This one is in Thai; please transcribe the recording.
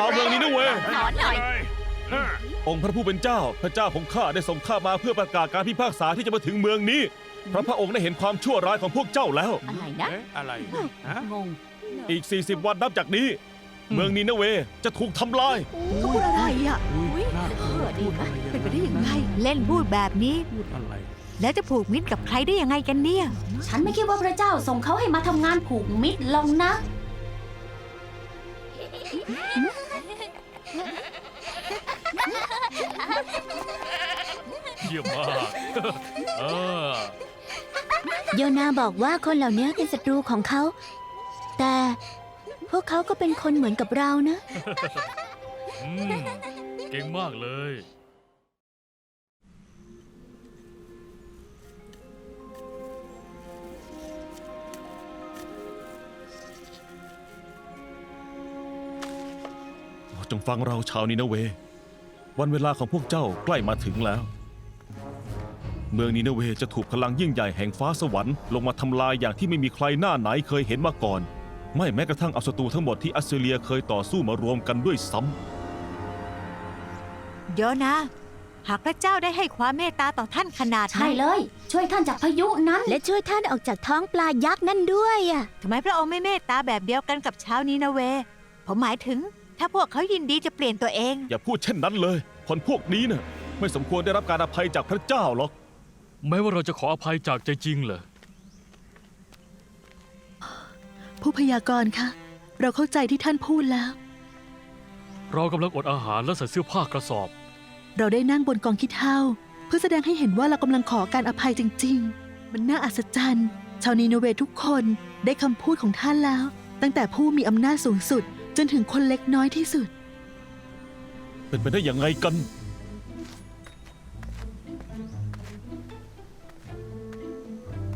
ชาวเมืองนี้นะเว้ยหนอนหน่อย องค์พระผู้เป็นเจ้า พระเจ้าของข้าได้ส่งข้ามาเพื่อประกาศการพิพากษาที่จะมาถึงเมืองนี้เพราะพระองค์ได้เห็นความชั่วร้ายของพวกเจ้าแล้ว อะไรนะ เอ๊ะอะไรฮะงงอีก 40 วันนับจากนี้ เมืองนีนาเวจะถูกทำลาย เขาพูดอะไรอะอุ๊ยน่าเออดีนะเป็นไปได้ยังไง เล่นพูดแบบนี้ พูดอะไร แล้วจะผูกมิตรกับใครได้ยังไงกันเนี่ย ฉันไม่คิดว่าพระเจ้าส่งเขาให้มาทำงานผูกมิตรลงนะ ยี่ยมมาก เออ โยนาบอกว่าคนเหล่านี้เป็นศัตรูของเขา แต่พวกเขาก็เป็นคนเหมือนกับเรานะ อืม เก่งมากเลย จงฟังเราชาวนินาเว วันเวลาของพวกเจ้าใกล้มาถึงแล้ว เมืองนินาเวจะถูกพลังยิ่งใหญ่แห่งฟ้าสวรรค์ลงมาทำลายอย่างที่ไม่มีใครหน้าไหนเคยเห็นมาก่อน ไม่แม้กระทั่งเอาศัตรูทั้งหมดที่อัสซีเรียเคยต่อสู้มารวมกันด้วยซ้ำเดี๋ยวนะ หากพระเจ้าได้ให้ความเมตตาต่อท่านขนาดใช่นั้นเลย ช่วยท่านจากพายุนั้น และช่วยท่านออกจากท้องปลายักษ์นั่นด้วยอะ ทำไมพระองค์ไม่เมตตาแบบเดียวกันกับชาวนีนาเว ผมหมายถึง ถ้าพวกเขายินดีจะเปลี่ยนตัวเองอย่าพูดเช่นนั้นเลย คนพวกนี้น่ะไม่สมควรได้รับการอภัยจากพระเจ้าหรอก แม้ว่าเราจะขออภัยจากใจจริงเหรอ ผู้พยากรณ์คะ เราเข้าใจที่ท่านพูดแล้ว เรากำลังอดอาหารและใส่เสื้อผ้ากระสอบ เราได้นั่งบนกองขี้เถ้าเพื่อแสดงให้เห็นว่าเรากำลังขอการอภัยจริง ๆ มันน่าอัศจรรย์ ชาวนีโนเวทุกคนได้คำพูดของท่านแล้ว ตั้งแต่ผู้มีอำนาจสูงสุด จนถึงคนเล็กน้อยที่สุด เป็นไปได้ยังไงกัน